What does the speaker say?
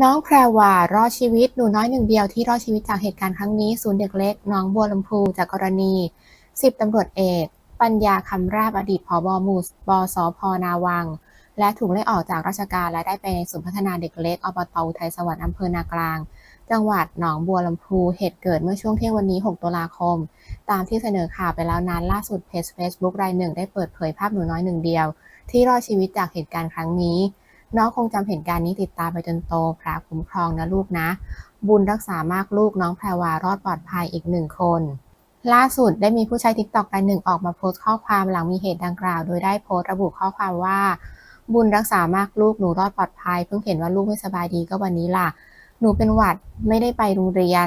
น้องแพรวารอดชีวิตหนูน้อยหนึ่งเดียวที่รอดชีวิตจากเหตุการณ์ครั้งนี้ ศูนย์เด็กเล็กน้องบัวลำพูจากกรณีสิบตำรวจเอก ปัญญาคำราบอดีตผบหมู่บสพนาวัง และถูกไล่ออกจากราชการและได้ไปในศูนย์พัฒนาเด็กเล็กอบตอุทัยสวรรค์อำเภอนากลาง จังหวัดหนองบัวลำพูเหตุเกิดเมื่อช่วงเที่ยงวันนี้ 6 ตุลาคม ตามที่เสนอข่าวไปแล้วนั้นล่าสุดเพจ Facebook รายหนึ่งได้เปิดเผยภาพหนูน้อยหนึ่งเดียว ที่รอดชีวิตจากเหตุการณ์ครั้งนี้ น้องคงจำเหตุการณ์นี้ติดตามไปจนโตพระคุ้มครองนะลูกนะ บุญรักษามากลูกน้องแพรวารอดปลอดภัยอีกหนึ่งคน ล่าสุดได้มีผู้ใช้ทิกตอกรายหนึ่งออกมาโพสต์ข้อความหลังมีเหตุดังกล่าว โดยได้โพสต์ระบุข้อความว่า บุญรักษามากลูกหนูรอดปลอดภัย เพิ่งเห็นว่าลูกไม่สบายดีก็วันนี้ล่ะ หนูเป็นหวัดไม่ได้ไปโรงเรียน